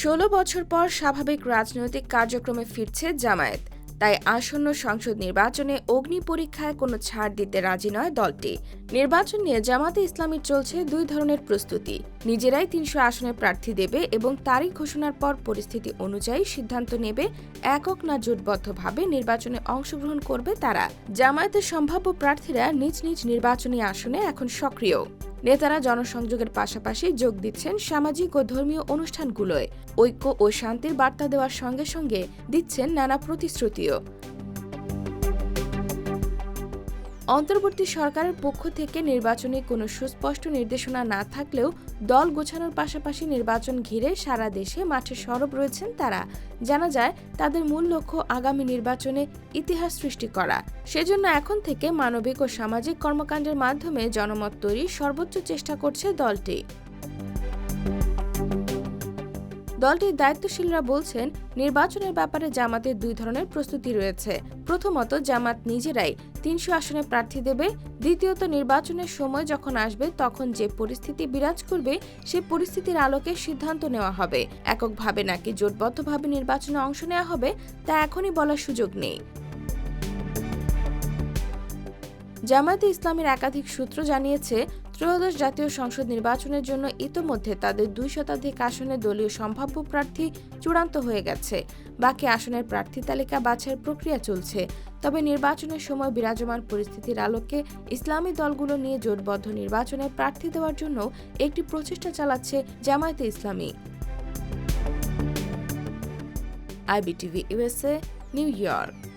ষোলো বছর পর স্বাভাবিক রাজনৈতিক কার্যক্রমে ফিরছে জামায়াত। তাই আসন্ন সংসদ নির্বাচনে অগ্নি পরীক্ষায় কোনো ছাড় দিতে রাজি নয় দলটি। নির্বাচন নিয়ে জামাতে ইসলামীর চলছে দুই ধরনের প্রস্তুতি। নিজেরাই তিনশো আসনে প্রার্থী দেবে এবং তারিখ ঘোষণার পর পরিস্থিতি অনুযায়ী সিদ্ধান্ত নেবে একক না জোটবদ্ধভাবে নির্বাচনে অংশগ্রহণ করবে তারা। জামায়াতের সম্ভাব্য প্রার্থীরা নিজ নিজ নির্বাচনী আসনে এখন সক্রিয়। নেতারা জনসংযোগের পাশাপাশি যোগ দিচ্ছেন সামাজিক ও ধর্মীয় অনুষ্ঠানগুলোয়। ঐক্য ও শান্তির বার্তা দেওয়ার সঙ্গে সঙ্গে দিচ্ছেন নানা প্রতিশ্রুতিও। অন্তর্বর্তী সরকারের পক্ষ থেকে নির্বাচনে কোনো সুস্পষ্ট নির্দেশনা না থাকলেও দল গোছানোর পাশাপাশি নির্বাচন ঘিরে সারা দেশে মাঠে সরব রয়েছেন তারা। জানা যায়, তাদের মূল লক্ষ্য আগামী নির্বাচনে ইতিহাস সৃষ্টি করা। সেজন্য এখন থেকে মানবিক ও সামাজিক কর্মকাণ্ডের মাধ্যমে জনমত তৈরির সর্বোচ্চ চেষ্টা করছে দলটি। দলটির দায়িত্বশীলরা বলছেন, নির্বাচনের ব্যাপারে জামাতের দুই ধরনের প্রস্তুতি রয়েছে। প্রথমত, জামাত নিজেরাই তিনশো আসনে প্রার্থী দেবে। দ্বিতীয়ত, নির্বাচনের সময় যখন আসবে, তখন যে পরিস্থিতি বিরাজ করবে, সে পরিস্থিতির আলোকে সিদ্ধান্ত নেওয়া হবে। এককভাবে নাকি জোটবদ্ধভাবে নির্বাচনে অংশ নেওয়া হবে, তা এখনই বলার সুযোগ নেই। জামায়াতে ইসলামের একাধিক সূত্র জানিয়েছে, ত্রয়োদশ জাতীয় সংসদ নির্বাচনের জন্য ইতোমধ্যে তাদের দুই শতাধিক আসনে দলীয় সম্ভাব্য প্রার্থী চূড়ান্ত হয়ে গেছে। বাকি আসনের প্রার্থী তালিকা বাছাইয়ের প্রক্রিয়া চলছে। তবে নির্বাচনের সময় বিরাজমান পরিস্থিতির আলোকে ইসলামী দলগুলো নিয়ে জোটবদ্ধ নির্বাচনে প্রার্থী দেওয়ার জন্য একটি প্রচেষ্টা চালাচ্ছে Jamaate Islami. IBTV USA New York.